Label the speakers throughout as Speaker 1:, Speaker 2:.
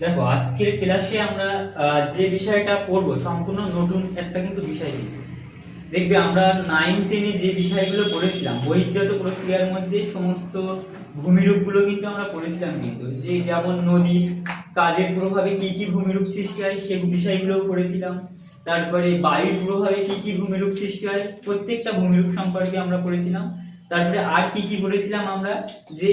Speaker 1: দেখো, আজকের ক্লাসে আমরা যে বিষয়টা পড়ব, সম্পূর্ণ নতুন একটা কিন্তু বিষয় কিন্তু দেখবে, আমরা নাইন টেনে যে বিষয়গুলো পড়েছিলাম, বহির্জাত প্রক্রিয়ার মধ্যে সমস্ত ভূমিরূপগুলো কিন্তু আমরা পড়েছিলাম কিন্তু। যে যেমন নদীর কাজের প্রভাবে কি কি ভূমিরূপ সৃষ্টি হয় সে বিষয়গুলোও পড়েছিলাম। তারপরে বায়ুর প্রভাবে কি কি ভূমিরূপ সৃষ্টি হয়, প্রত্যেকটা ভূমিরূপ সম্পর্কে আমরা পড়েছিলাম। তারপরে আর কি কি বলেছিলাম আমরা? যে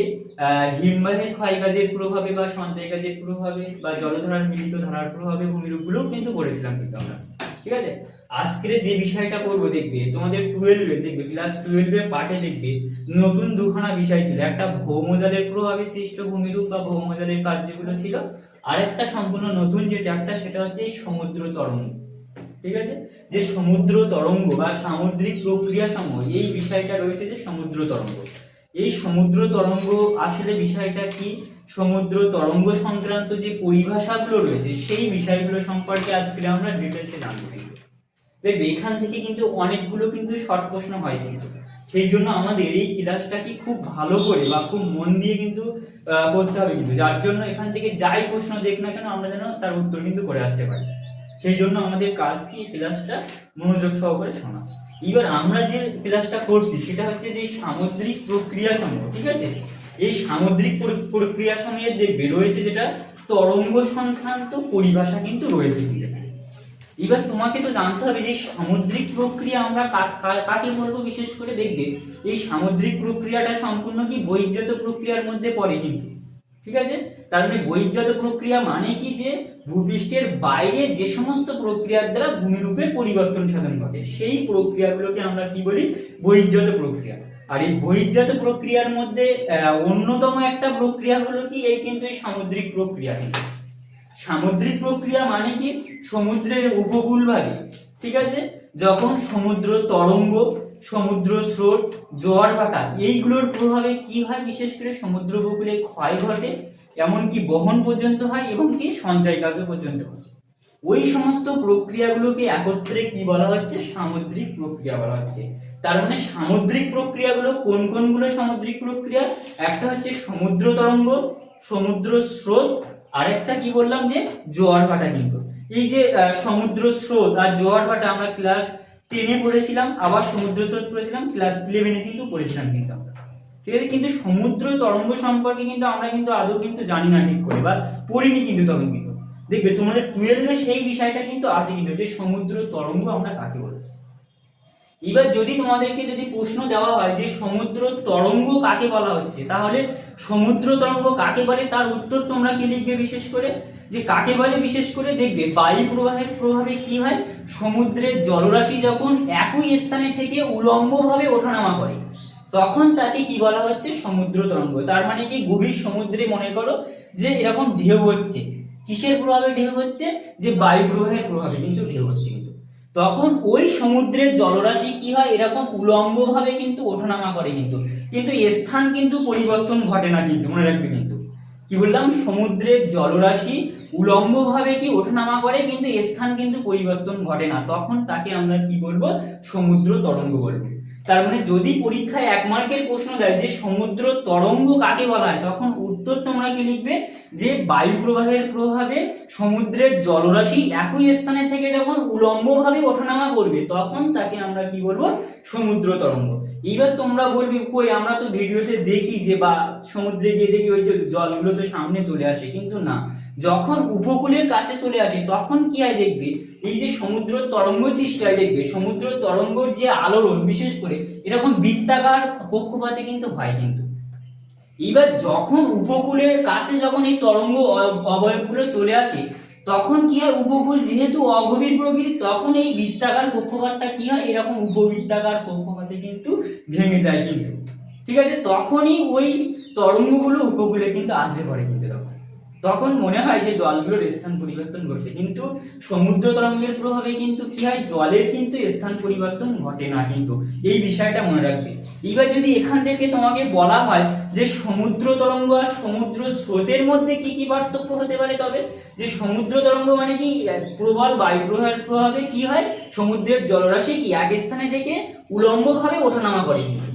Speaker 1: হিমবাহের ক্ষয় কাজের প্রভাবে বা সঞ্চয় কাজের প্রভাবে বা জলধারার মিলিত ধারার প্রভাবে ভূমিরূপগুলোও কিন্তু পড়েছিলাম কিন্তু আমরা। ঠিক আছে? আজকের যে বিষয়টা করব দেখবে, তোমাদের টুয়েলভে দেখবে ক্লাস টুয়েলভে পাঠে দেখবে, নতুন দুখানা বিষয় ছিল। একটা ভৌমজলের প্রভাবে সৃষ্ট ভূমিরূপ বা ভৌমজলের কার্যগুলো ছিল। আর একটা সম্পূর্ণ নতুন যে চ্যাপ্টার সেটা হচ্ছে সমুদ্র তরঙ্গ। ঠিক আছে? যে সমুদ্র তরঙ্গ বা সামুদ্রিক প্রক্রিয়া সমূহ এই বিষয়টা রয়েছে যে সমুদ্র তরঙ্গ। এই সমুদ্র তরঙ্গ আসলে বিষয়টা কি? সমুদ্র তরঙ্গ সংক্রান্ত যে পরিভাষাগুলো রয়েছে, সেই বিষয়গুলো সম্পর্কে আজকে আমরা ডিটেলসে জানতে কিন্তু। দেখবে, এখান থেকে কিন্তু অনেকগুলো কিন্তু শর্ট প্রশ্ন হয় কিন্তু। সেই জন্য আমাদের এই ক্লাসটাকে খুব ভালো করে বা খুব মন দিয়ে কিন্তু করতে হবে কিন্তু। যার জন্য এখান থেকে যাই প্রশ্ন দেখ না কেন, আমরা যেন তার উত্তর কিন্তু করে আসতে পারি। সেই জন্য আমাদের কাজ কি? এই ক্লাসটা মনোযোগ সহকারে শোনা। এবার আমরা যে ক্লাসটা করছি, সেটা হচ্ছে যে সামুদ্রিক প্রক্রিয়া সমূহ, ঠিক আছে? এই সামুদ্রিক প্র- প্রক্রিয়া সমূহের দেখবে রয়েছে যেটা তরঙ্গ সংক্রান্ত পরিভাষা কিন্তু রয়েছে। এবার তোমাকে তো জানতে হবে যে সামুদ্রিক প্রক্রিয়া আমরা কাকে বলব বিশেষ করে? দেখবে, এই সামুদ্রিক প্রক্রিয়াটা সম্পূর্ণ কি বহির্জাত প্রক্রিয়ার মধ্যে পড়ে কিন্তু, ঠিক আছে? তার বহির্জাত প্রক্রিয়া মানে কি যে ভূপৃষ্ঠের বাইরে যে সমস্ত প্রক্রিয়ার দ্বারা ভূমিরূপের পরিবর্তন সাধন ঘটে? সেই প্রক্রিয়াগুলোকে আমরা কি বলি? বহির্জাত প্রক্রিয়া। আর এই বহির্জাত প্রক্রিয়ার মধ্যে অন্যতম একটা প্রক্রিয়া হলো কি? এই কিন্তু এই সামুদ্রিক প্রক্রিয়া সামুদ্রিক প্রক্রিয়া মানে কি? সমুদ্রের উপকূল ভাগে ঠিক আছে? যখন সমুদ্র তরঙ্গ, সমুদ্র স্রোত, জোয়ার, ভাটা, এইগুলোর প্রভাবে কি হয়? বিশেষ করে সমুদ্র উপকূলে ক্ষয় ঘটে। এমনকি বহন পর্যন্ত হয় এবং কি সঞ্চয় কাজও পর্যন্ত হয়। ওই সমস্ত প্রক্রিয়াগুলোকে একত্রে কি বলা হচ্ছে? সামুদ্রিক প্রক্রিয়া বলা হচ্ছে। তার মানে সামুদ্রিক প্রক্রিয়াগুলো কোন কোনগুলো সামুদ্রিক প্রক্রিয়া? একটা হচ্ছে সমুদ্র তরঙ্গ, সমুদ্র স্রোত, আরেকটা কি বললাম যে জোয়ার ভাটা কিন্তু। এই যে সমুদ্র স্রোত আর জোয়ার ভাটা আমরা ক্লাস টেনে পড়েছিলাম, আবার সমুদ্র স্রোত পড়েছিলাম ক্লাস ইলেভেনে কিন্তু পড়েছিলাম কিন্তু ঠিক আছে? কিন্তু সমুদ্র তরঙ্গ সম্পর্কে কিন্তু আমরা কিন্তু আদৌ কিন্তু জানি না ঠিক করে, বা পড়িনি কিন্তু তখন কিন্তু। দেখবে তোমাদের টুয়েলভে সেই বিষয়টা কিন্তু আসে কিন্তু যে সমুদ্র তরঙ্গ আমরা কাকে বলছি। এবার যদি তোমাদেরকে যদি প্রশ্ন দেওয়া হয় যে সমুদ্র তরঙ্গ কাকে বলা হচ্ছে, তাহলে সমুদ্র তরঙ্গ কাকে বলে তার উত্তর তোমরা কি লিখবে বিশেষ করে? যে কাকে বলে বিশেষ করে? দেখবে বায়ু প্রবাহের প্রভাবে কি হয়? সমুদ্রের জলরাশি যখন একই স্থানে থেকে উলম্বভাবে ওঠানামা করে তখন তাকে কি বলা হচ্ছে? সমুদ্র তরঙ্গ। তার মানে কি? গভীর সমুদ্রে মনে করো যে এরকম ঢেউ হচ্ছে। কিসের প্রভাবে ঢেউ হচ্ছে? যে বায়ু প্রবাহের প্রভাবে, কিন্তু ঢেউ হচ্ছে কিন্তু। তখন ওই সমুদ্রের জলরাশি কি হয়? এরকম উলম্ব ভাবে কিন্তু ওঠানামা করে কিন্তু। কিন্তু স্থান কিন্তু পরিবর্তন ঘটে না কিন্তু, মনে রাখবে কিন্তু। কি বললাম? সমুদ্রের জলরাশি উলম্ব ভাবে কি ওঠানামা করে, কিন্তু স্থান কিন্তু পরিবর্তন ঘটে না। তখন তাকে আমরা কি বলব? সমুদ্র তরঙ্গ বলব। তার মানে যদি পরীক্ষায় এক মার্কের প্রশ্ন দেয় যে সমুদ্র তরঙ্গ কাকে বলা হয়, তখন উত্তর তোমরা কি লিখবে? যে বায়ু প্রবাহের প্রভাবে সমুদ্রের জলরাশি একই স্থানে থেকে যখন উলম্বভাবে ওঠানামা করবে, তখন তাকে আমরা কি বলব? সমুদ্র তরঙ্গ। এইবার তোমরা বলবি, কই, আমরা তো ভিডিওতে দেখি যে বা সমুদ্রে গিয়ে দেখি ওই যে জলগুলো তো সামনে চলে আসে, কিন্তু না। যখন উপকূলের কাছে চলে আসে, তখন কি হয় দেখবে? এই যে সমুদ্র তরঙ্গ সৃষ্টি হয় দেখবে, সমুদ্র তরঙ্গর যে আলোড়ন, বিশেষ করে, এরকম বৃত্তাকার পক্ষপাতে কিন্তু হয় কিন্তু। এবার যখন উপকূলের কাছে যখন এই তরঙ্গ অবয়বগুলো চলে আসে, তখন কি হয়? উপকূল যেহেতু অগভীর প্রকৃতি তখন এই বৃত্তাকার কক্ষপাতটা কি হয়? এরকম উপবৃত্তাকার কক্ষপাতে কিন্তু ভেঙে যায় কিন্তু। ঠিক আছে? তখনই ওই তরঙ্গগুলো উপকূলে কিন্তু আসে পড়ে কিন্তু। তখন মনে হয় যে জলগুলোর স্থান পরিবর্তন ঘটছে। কিন্তু সমুদ্র তরঙ্গের প্রভাবে কিন্তু কি হয়? জলের কিন্তু স্থান পরিবর্তন ঘটে না কিন্তু। এই বিষয়টা মনে রাখবে। এবার যদি এখান থেকে তোমাকে বলা হয় যে সমুদ্র তরঙ্গ আর সমুদ্র স্রোতের মধ্যে কি কি পার্থক্য হতে পারে তবে? যে সমুদ্র তরঙ্গ মানে কি? প্রবল বায়ু প্রবাহের প্রভাবে কি হয়? সমুদ্রের জলরাশি কি এক স্থানে থেকে উলম্বভাবে ওঠানামা করে কিন্তু।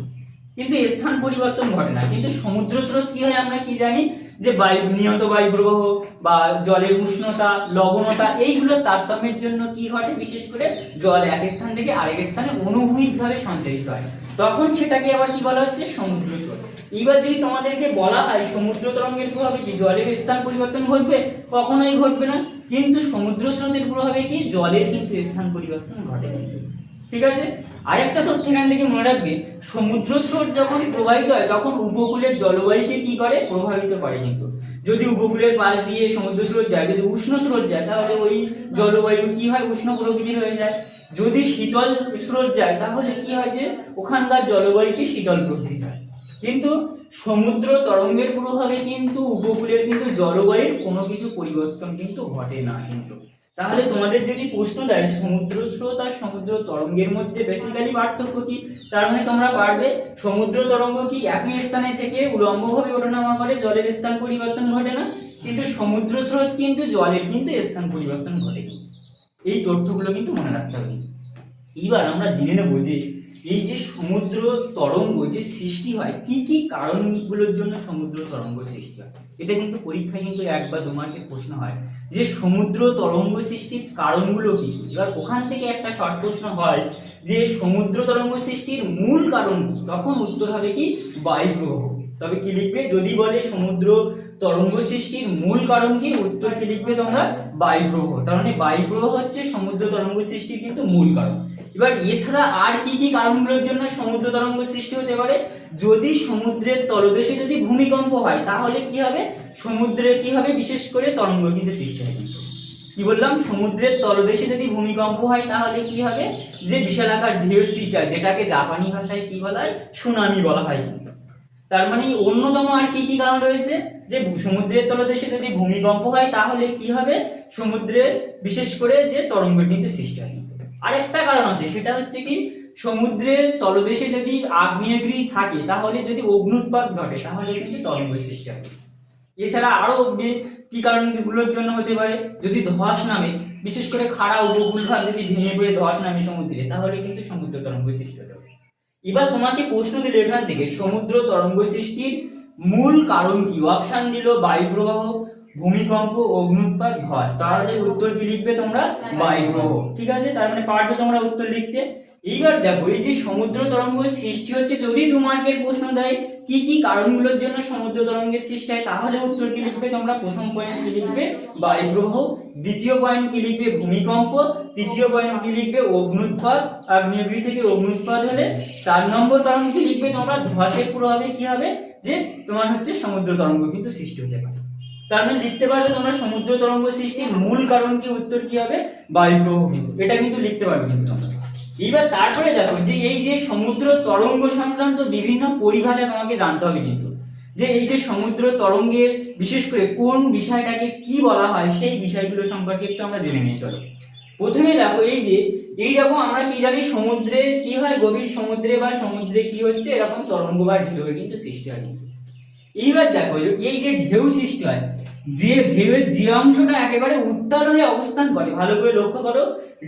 Speaker 1: কিন্তু স্থান পরিবর্তন ঘটে না। কিন্তু সমুদ্র স্রোত কি হয় আমরা কি জানি? যে বায়ু, নিয়ত বায়ু প্রবাহ বা জলের উষ্ণতা, লবণতা এইগুলোর তারতম্যের জন্য কি ঘটে? বিশেষ করে জল এক স্থান থেকে আরেক স্থানে অনুভূমিকভাবে সঞ্চারিত হয়। তখন সেটাকে আবার কি বলা হচ্ছে? সমুদ্র স্রোত এবার যদি তোমাদেরকে বলা হয় সমুদ্র তরঙ্গের প্রভাবে কি জলের স্থান পরিবর্তন ঘটবে? কখনোই ঘটবে না। কিন্তু সমুদ্র স্রোতের প্রভাবে কি জলের কিন্তু স্থান পরিবর্তন ঘটে কিন্তু ঠিক আছে? আরেকটা তথ্য এখান থেকে মনে রাখবে সমুদ্র স্রোত যখন প্রবাহিত হয়, তখন উপকূলের জলবায়ুকে কি করে? প্রভাবিত করে কিন্তু। যদি উপকূলের পাশ দিয়ে সমুদ্র স্রোত যায়, যদি উষ্ণ স্রোত যায়, তাহলে ওই জলবায়ু কি হয়? উষ্ণ প্রকৃতির হয়ে যায়। যদি শীতল স্রোত যায়, তাহলে কি হয় যে, ওখানকার জলবায়ুকে শীতল প্রকৃতি হয়। কিন্তু সমুদ্র তরঙ্গের প্রভাবে কিন্তু উপকূলের কিন্তু জলবায়ুর কোনো কিছু পরিবর্তন কিন্তু ঘটে না কিন্তু। তাহলে তোমাদের যদি প্রশ্ন দেয় সমুদ্র স্রোত আর সমুদ্র তরঙ্গের মধ্যে বেসিক্যালি পার্থক্য কি? তার মানে তোমরা পারবে, সমুদ্র তরঙ্গ কি একই স্থানে থেকে উলম্বভাবে ওঠানামা করে, জলের স্থান পরিবর্তন ঘটে না? কিন্তু সমুদ্র স্রোত কিন্তু জলের কিন্তু স্থান পরিবর্তন ঘটে। এই তথ্যগুলো কিন্তু মনে রাখতে হবে। এবার আমরা জেনে নেব যে, এই যে সমুদ্র তরঙ্গ যে সৃষ্টি হয়, কি কি কারণগুলোর জন্য সমুদ্র তরঙ্গ সৃষ্টি হয়? এটা কিন্তু পরীক্ষায় কিন্তু এক বা দু মার্কের প্রশ্ন হয় যে সমুদ্র তরঙ্গ সৃষ্টির কারণগুলো কি? এবার ওখান থেকে একটা শর্ট প্রশ্ন হয় যে সমুদ্র তরঙ্গ সৃষ্টির মূল কারণ তখন উত্তর হবে কি? বায়ু প্রবাহ তবে কি লিখবে? যদি বলে সমুদ্র তরঙ্গ সৃষ্টির মূল কারণ কি, উত্তর কি লিখবে তোমরা? বায়ু প্রবাহ তার মানে বায়ুপ্রবাহ হচ্ছে সমুদ্র তরঙ্গ সৃষ্টির কিন্তু মূল কারণ। এবার এছাড়া আর কি কি কারণগুলোর জন্য সমুদ্র তরঙ্গ সৃষ্টি হতে পারে? যদি সমুদ্রের তলদেশে যদি ভূমিকম্প হয়, তাহলে কি হবে? সমুদ্রে কি হবে? বিশেষ করে তরঙ্গ কিন্তু সৃষ্টি হয় কিন্তু। কি বললাম? সমুদ্রের তলদেশে যদি ভূমিকম্প হয়, তাহলে কি হবে? যে বিশালাকার ঢেউ সৃষ্টি হয়, যেটাকে জাপানি ভাষায় কি বলা হয়? সুনামি বলা হয় কিন্তু। তার মানে অন্যতম আর কি কি কারণ রয়েছে? যে সমুদ্রের তলদেশে যদি ভূমিকম্প হয়, তাহলে কি হবে? সমুদ্রে, বিশেষ করে যে তরঙ্গের কিন্তু সৃষ্টি হয়। আরেকটা কারণ আছে, সেটা হচ্ছে কি, সমুদ্রের তলদেশে যদি আগ্নেয়গিরি থাকে, তাহলে যদি অগ্নুৎপাত ঘটে, তাহলে কিন্তু তরঙ্গ সৃষ্টি হয়। এছাড়া আরও বে- কি কারণগুলোর জন্য হতে পারে? যদি ধস নামে, বিশেষ করে খাড়া উপকূল ভাগ যদি ভেঙে পড়ে ধস নামে সমুদ্রে, তাহলে কিন্তু সমুদ্র তরঙ্গ সৃষ্টি হতে পারে। এবার তোমাকে প্রশ্ন দিল এখান থেকে, সমুদ্র তরঙ্গ সৃষ্টির মূল কারণ কি? অপশন দিল বায়ুপ্রবাহ, ভূমিকম্প অগ্নুৎপাত ধস তাহলে উত্তর কি লিখবে তোমরা? বায়ু প্রবাহ ঠিক আছে? তার মানে পারবে তোমরা উত্তর লিখতে। এইবার দেখো, এই যে সমুদ্র তরঙ্গ সৃষ্টি হচ্ছে, যদি দু মার্কের প্রশ্ন দেয়, কি কি কারণগুলোর জন্য সমুদ্র তরঙ্গের সৃষ্টি হয়, তাহলে উত্তর কি লিখবে তোমরা? প্রথম পয়েন্ট কি লিখবে? বায়ু প্রবাহ দ্বিতীয় পয়েন্ট কি লিখবে? ভূমিকম্প। তৃতীয় পয়েন্ট কি লিখবে? অগ্নুৎপাত আগ্নেয়গিরি থেকে অগ্নুৎপাত হলে, চার নম্বর কারণ কি লিখবে? তোমরা ধসের প্রভাবে কি হবে? যে তোমার হচ্ছে সমুদ্র তরঙ্গ কিন্তু সৃষ্টি হতে পারে। তার মানে লিখতে পারবে তোমরা সমুদ্র তরঙ্গ সৃষ্টির মূল কারণ কি? উত্তর কি হবে? বায়ু প্রবাহ কিন্তু। এটা কিন্তু লিখতে পারবে কিন্তু এইবার তারপরে দেখো যে এই যে সমুদ্র তরঙ্গ সংক্রান্ত বিভিন্ন পরিভাষা তোমাকে জানতে হবে কিন্তু। যে এই যে সমুদ্র তরঙ্গের, বিশেষ করে কোন বিষয়টাকে কি বলা হয়, সেই বিষয়গুলো সম্পর্কে একটু আমরা জেনে নিয়ে চলো। প্রথমে দেখো এই যে এইরকম আমরা কি জানি সমুদ্রে কি হয়, গভীর সমুদ্রে বা সমুদ্রে কি হচ্ছে, এরকম তরঙ্গ বা ঢেউ কিন্তু সৃষ্টি হয় কিন্তু। এইবার দেখো, এই যে ঢেউ সৃষ্টি হয়, যে ঢেউয়ের যে অংশটা একেবারে উত্তাল হয়ে অবস্থান করে, ভালো করে লক্ষ্য করো,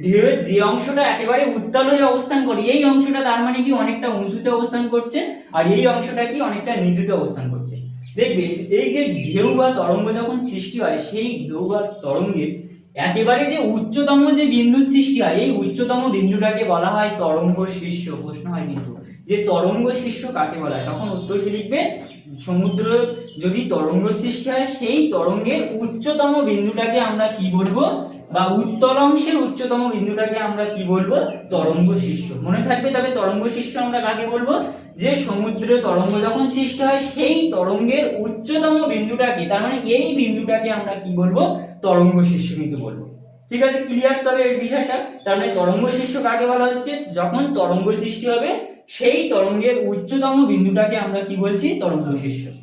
Speaker 1: ঢেউয়ের যে অংশটা একেবারে উত্তাল হয়ে অবস্থান করে, এই অংশটা তার মানে কি অনেকটা উঁচুতে অবস্থান করছে, আর এই অংশটা কি অনেকটা নিচুতে অবস্থান করছে। দেখবে, এই যে ঢেউ বা তরঙ্গ যখন সৃষ্টি হয়, সেই ঢেউ বা তরঙ্গের একেবারে যে উচ্চতম যে বিন্দুর সৃষ্টি হয়, এই উচ্চতম বিন্দুটাকে বলা হয় তরঙ্গ শীর্ষ প্রশ্ন হয় কিন্তু। যে তরঙ্গ শীর্ষ কাকে বলা হয়? তখন উত্তরটি লিখবে? সমুদ্র যদি তরঙ্গ সৃষ্টি হয়, সেই তরঙ্গের উচ্চতম বিন্দুটাকে আমরা কি বলব? বা উত্তর অংশের উচ্চতম বিন্দুটাকে আমরা কি বলব? তরঙ্গ শীর্ষ। মনে থাকবে তবে তরঙ্গ শীর্ষ আমরা কাকে বলব? যে সমুদ্রে তরঙ্গ যখন সৃষ্টি হয়, সেই তরঙ্গের উচ্চতম বিন্দুটাকে, তার মানে এই বিন্দুটাকে আমরা কি বলব? তরঙ্গ শীর্ষ কিন্তু বলব। ঠিক আছে? ক্লিয়ার তবে এই বিষয়টা, তার মানে তরঙ্গ শীর্ষ কাকে বলা হচ্ছে? যখন তরঙ্গ সৃষ্টি হবে, সেই তরঙ্গের উচ্চতম বিন্দুটাকে আমরা কি বলছি? তরঙ্গ শীর্ষ।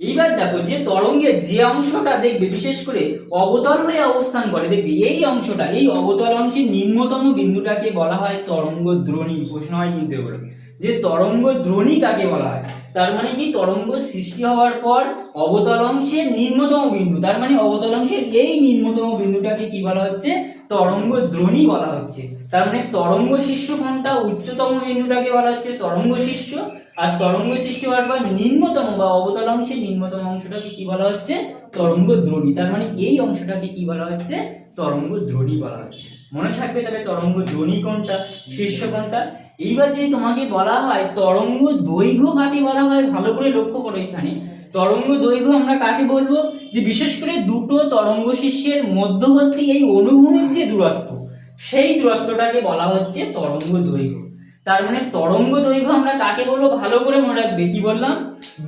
Speaker 1: এইবার দেখো যে তরঙ্গের যে অংশটা দেখবে, বিশেষ করে অবতল হয়ে অবস্থান করে, দেখবে এই অংশটা, এই অবতল অংশের নিম্নতম বিন্দুটাকে বলা হয় তরঙ্গ দ্রোণী প্রশ্ন হয় কিন্তু এগুলো। যে তরঙ্গ দ্রোণী কাকে বলা হয়? তার মানে কি? তরঙ্গ সৃষ্টি হওয়ার পর অবতল অংশের নিম্নতম বিন্দু, তার মানে অবতল অংশের এই নিম্নতম বিন্দুটাকে কি বলা হচ্ছে? তরঙ্গ দ্রোণী বলা হচ্ছে। তার মানে তরঙ্গ শীর্ষ কোনটা উচ্চতম বিন্দুটাকে বলা হচ্ছে তরঙ্গ শীর্ষ আর তরঙ্গ সৃষ্টি হওয়ার পর নিম্নতম বা অবতল অংশে নিম্নতম অংশটাকে কি বলা হচ্ছে? তরঙ্গ দ্রোণী। তার মানে এই অংশটাকে কি বলা হচ্ছে? তরঙ্গ দ্রোণী বলা হচ্ছে। মনে থাকবে তাহলে তরঙ্গ দ্রোণী কোনটা? শীর্ষ কোনটা? এইবার যদি তোমাকে বলা হয় তরঙ্গ দৈর্ঘ্য কাকে বলা হয়, ভালো করে লক্ষ্য করো এখানে। তরঙ্গ দৈর্ঘ্য আমরা কাকে বলব? যে বিশেষ করে দুটো তরঙ্গ শীর্ষের মধ্যবর্তী এই অনুভূমিক যে দূরত্ব, সেই দূরত্বটাকে বলা হচ্ছে তরঙ্গ দৈর্ঘ্য। তার মানে তরঙ্গ দৈর্ঘ্য আমরা কাকে বলব? ভালো করে মনে রাখবে। কি বললাম?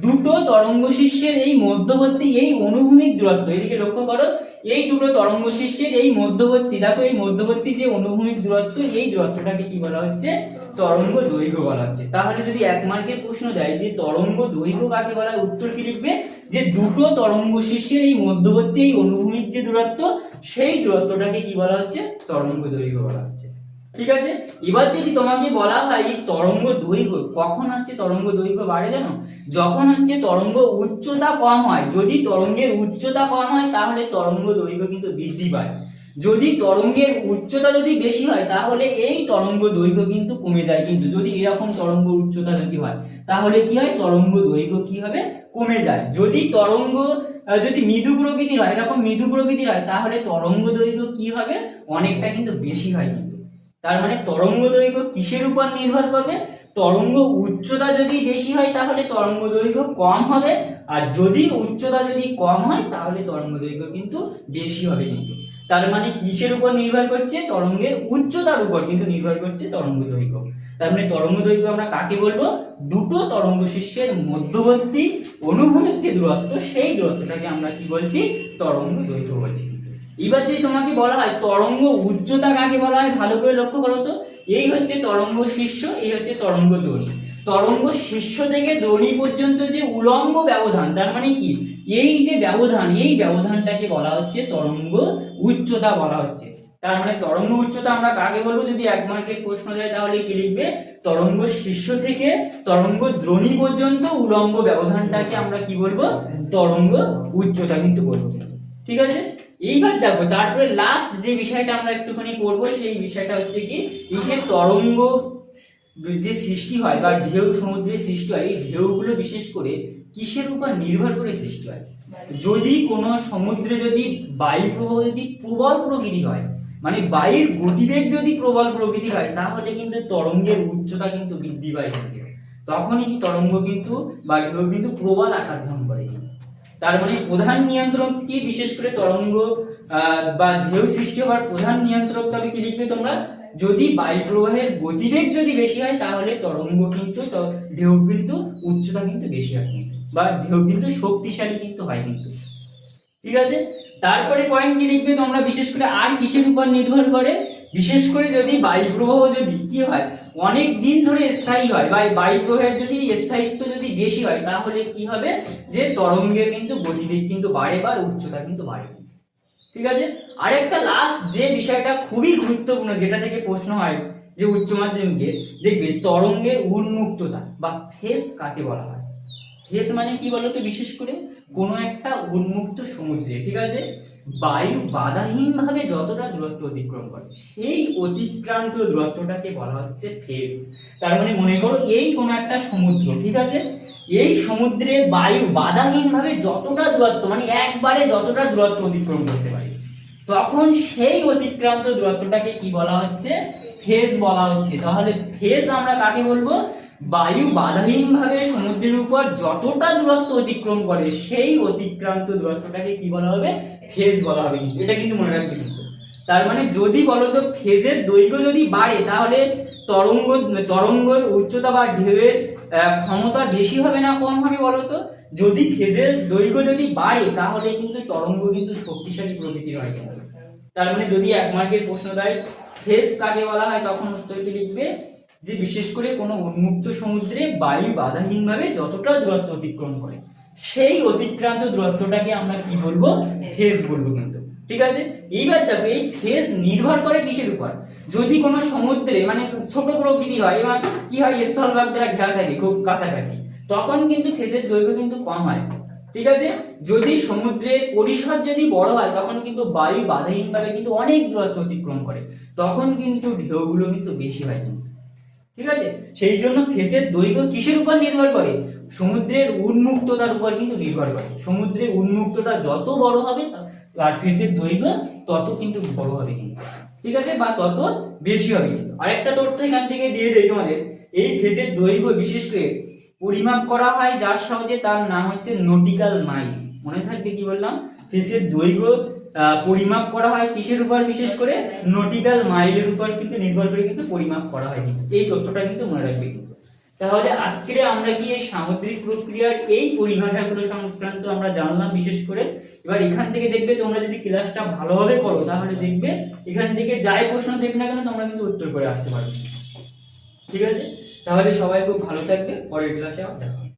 Speaker 1: দুটো তরঙ্গ শীর্ষের এই মধ্যবর্তী, এই অনুভূমিক দূরত্ব, এদিকে লক্ষ্য করো, এই দুটো তরঙ্গ শীর্ষের এই মধ্যবর্তী, দেখো এই মধ্যবর্তী যে অনুভূমিক দূরত্ব, এই দূরত্বটাকে কি বলা হচ্ছে? তরঙ্গ দৈর্ঘ্য বলা হচ্ছে। তাহলে যদি এক মার্কের প্রশ্ন দেয় যে তরঙ্গ দৈর্ঘ্য কাকে বলা উত্তর কি লিখবে? যে দুটো তরঙ্গ শীর্ষের এই মধ্যবর্তী, এই অনুভূমিক যে দূরত্ব, সেই দূরত্বটাকে কি বলা হচ্ছে? তরঙ্গ দৈর্ঘ্য বলা হচ্ছে। ঠিক আছে? এবার যদি তোমাকে বলা হয় এই তরঙ্গ দৈর্ঘ্য, কখন হচ্ছে তরঙ্গ দৈর্ঘ্য বাড়ে জানো? যখন হচ্ছে তরঙ্গ উচ্চতা কম হয়, যদি তরঙ্গের উচ্চতা কম হয়, তাহলে তরঙ্গ দৈর্ঘ্য কিন্তু বৃদ্ধি পায়। যদি তরঙ্গের উচ্চতা যদি বেশি হয়, তাহলে এই তরঙ্গ দৈর্ঘ্য কিন্তু কমে যায়। কিন্তু যদি এরকম তরঙ্গ উচ্চতা যদি হয়, তাহলে কি হয়? তরঙ্গ দৈর্ঘ্য কি হবে? কমে যায়। যদি তরঙ্গ যদি মৃদু প্রকৃতির হয়, এরকম মৃদু প্রকৃতির হয়, তাহলে তরঙ্গ দৈর্ঘ্য কি হবে? অনেকটা কিন্তু বেশি হয় তার মানে তরঙ্গ দৈর্ঘ্য কিসের উপর নির্ভর করবে? তরঙ্গ উচ্চতা যদি বেশি হয়, তাহলে তরঙ্গ দৈর্ঘ্য কম হবে। আর যদি উচ্চতা যদি কম হয়, তাহলে তরঙ্গ দৈর্ঘ্য কিন্তু বেশি হবে কিন্তু। তার মানে কিসের উপর নির্ভর করছে? তরঙ্গের উচ্চতার উপর কিন্তু নির্ভর করছে তরঙ্গ দৈর্ঘ্য। তার মানে তরঙ্গ দৈর্ঘ্য আমরা কাকে বলব? দুটো তরঙ্গ শীর্ষের মধ্যবর্তী অনুভূমিক যে দূরত্ব, সেই দূরত্বটাকে আমরা কি বলছি? তরঙ্গ দৈর্ঘ্য বলছি এবার যদি তোমাকে বলা হয় তরঙ্গ উচ্চতা কাকে বলা হয়? ভালো করে লক্ষ্য করো তো। এই হচ্ছে তরঙ্গ শীর্ষ, এই হচ্ছে তরঙ্গ দড়ি। তরঙ্গ শীর্ষ থেকে দড়ি পর্যন্ত যে উলম্ব ব্যবধান, তার মানে কি? এই যে ব্যবধান, এই ব্যবধানটাকে বলা হচ্ছে তরঙ্গ উচ্চতা বলা হচ্ছে। তার মানে তরঙ্গ উচ্চতা আমরা কাকে বলব? যদি এক মার্কের প্রশ্ন দেয় তাহলে কি লিখবে? তরঙ্গ শীর্ষ থেকে তরঙ্গ দ্রোণী পর্যন্ত উলম্ব ব্যবধানটাকে আমরা কি বলব? তরঙ্গ উচ্চতা কিন্তু বলব। ঠিক আছে? এইবার দেখো তারপরে লাস্ট যে বিষয়টা আমরা একটুখানি করব সেই বিষয়টা হচ্ছে কি এই যে তরঙ্গ যে সৃষ্টি হয় বা ঢেউ সমুদ্রে সৃষ্টি হয় এই ঢেউগুলো বিশেষ করে কিসের উপর নির্ভর করে সৃষ্টি হয়? যদি কোনো সমুদ্রে যদি বায়ু প্রবাহ যদি প্রবল প্রকৃতি হয় মানে বায়ুর গতিবেগ যদি প্রবল প্রকৃতি হয় তাহলে কিন্তু তরঙ্গের উচ্চতা কিন্তু বৃদ্ধি পায় তখনই তরঙ্গ কিন্তু বা ঢেউ কিন্তু প্রবল আকার ধারণ করে। তার মানে প্রধান নিয়ন্ত্রক কি? বিশেষ করে তরঙ্গ বা ঢেউ সৃষ্টি হওয়ার প্রধান নিয়ন্ত্রক তবে কি লিখবে তোমরা? যদি বায়ু প্রবাহের গতিবেগ যদি বেশি হয়, তাহলে তরঙ্গ কিন্তু ঢেউ কিন্তু, উচ্চতা কিন্তু বেশি হয় বা ঢেউ কিন্তু শক্তিশালী কিন্তু হয় কিন্তু। ঠিক আছে? তারপরে পয়েন্ট কি লিখবে তোমরা? বিশেষ করে আর কিসের উপর নির্ভর করে? বিশেষ করে যদি বায়ু প্রবাহ যদি কি হয়, অনেক দিন ধরে স্থায়ী হয়, বা এই বায়ু যদি স্থায়িত্ব যদি বেশি হয়, তাহলে কি হবে? যে তরঙ্গের কিন্তু গতিবেগ কিন্তু বাড়ে বা উচ্চতা কিন্তু বাড়ে। ঠিক আছে? আরেকটা লাস্ট যে বিষয়টা খুবই গুরুত্বপূর্ণ, যেটা থেকে প্রশ্ন হয় যে উচ্চ মাধ্যমিকে, দেখবে তরঙ্গের উন্মুক্ততা, বা ফেস কাকে বলা হয়? ফেস মানে কি বলতো? বিশেষ করে কোনো একটা উন্মুক্ত সমুদ্রে, ঠিক আছে? বায়ু বাধাহীন ভাবে যতটা দূরত্ব অতিক্রম করে এই অতিক্রান্ত দূরত্বটাকে বলা হচ্ছে ফেজ তার মানে মনে করো এই কোনো একটা সমুদ্র, ঠিক আছে? এই সমুদ্রে বায়ু বাধাহীন ভাবে যতটা দূরত্ব মানে একবারে যতটা দূরত্ব অতিক্রম করতে পারে, তখন সেই অতিক্রান্ত দূরত্বটাকে কি বলা হচ্ছে? ফেজ বলা হচ্ছে। তাহলে ফেজ আমরা কাকে বলব? বায়ু বাধাহীন ভাবে সমুদ্রের উপর যতটা দূরত্ব অতিক্রম করে, সেই অতিক্রান্ত দূরত্বটাকে কি বলা হবে? ফেজ বলা হবে। কিন্তু এটা কিন্তু মনে রাখবে কিন্তু। তার মানে যদি বলো তো ফেজের দৈর্ঘ্য যদি বাড়ে, তাহলে তরঙ্গ তরঙ্গের উচ্চতা বা ঢেউয়ের ক্ষমতা বেশি হবে না কম হবে বলো তো? যদি ফেজের দৈর্ঘ্য যদি বাড়ে, তাহলে কিন্তু তরঙ্গ কিন্তু শক্তিশালী প্রকৃতির হয়। তার মানে যদি এক মার্কের প্রশ্ন দেয়, ফেজ কাকে বলা হয়? তখন উত্তরটি লিখবে যে বিশেষ করে কোনো উন্মুক্ত সমুদ্রে বায়ু বাধাহীনভাবে যতটা দূরত্ব অতিক্রম করে সেই অতিক্রান্ত দূরত্বটাকে আমরা কি বলব? ফেজ। বলব কিন্তু। ঠিক আছে? এইবার দেখো এই ফেজ নির্ভর করে কিসের উপর? যদি কোনো সমুদ্রে মানে ছোট প্রকৃতি হয় এবং কি হয় স্থলভাগ দ্বারা ঘেরা থাকে খুব কাছাকাছি তখন কিন্তু ফেসের দৈর্ঘ্য কিন্তু কম হয়। ঠিক আছে? যদি সমুদ্রের পরিসর যদি বড় হয় তখন কিন্তু বায়ু বাধাহীনভাবে কিন্তু অনেক দূরত্ব অতিক্রম করে তখন কিন্তু ঢেউগুলো কিন্তু বেশি হয় কিন্তু। ঠিক আছে? সেই জন্য ফেসের দৈর্ঘ্য কিসের উপর নির্ভর করে? সমুদ্রের উন্মুক্ততার উপর কিন্তু নির্ভর করে। সমুদ্রের উন্মুক্ততা যত বড় হবে, আর ফেসের দৈর্ঘ্য তত কিন্তু বড় হবে কিন্তু। ঠিক আছে? বা তত বেশি হবে আরেকটা তথ্য এখান থেকে দিয়ে দেয় তোমাদের। এই ফেসের দৈর্ঘ্য বিশেষ করে পরিমাপ করা হয় যার সাহায্যে তার নাম হচ্ছে নটিক্যাল মাইল। মনে থাকবে কি বললাম? ফেসের দৈর্ঘ্য পরিমাপ করা হয় কিসের উপর বিশেষ করে? নটিক্যাল মাইলের উপর কিন্তু নির্ভর করে কিন্তু পরিমাপ করা হয়। এই তথ্যটা কিন্তু মনে রাখবে। তাহলে আজকে আমরা কি এই সামুদ্রিক প্রক্রিয়ার এই পরিভাষাগুলো সংক্রান্ত আমরা জানলাম বিশেষ করে? এবার এখান থেকে দেখবে তোমরা যদি ক্লাসটা ভালোভাবে করো, তাহলে দেখবে এখান থেকে যাই প্রশ্ন দেখবে না কেন তোমরা কিন্তু উত্তর করে আসতে পারবে। ঠিক আছে? তাহলে সবাই খুব ভালো থাকবে। পরের ক্লাসে আবার দেখা।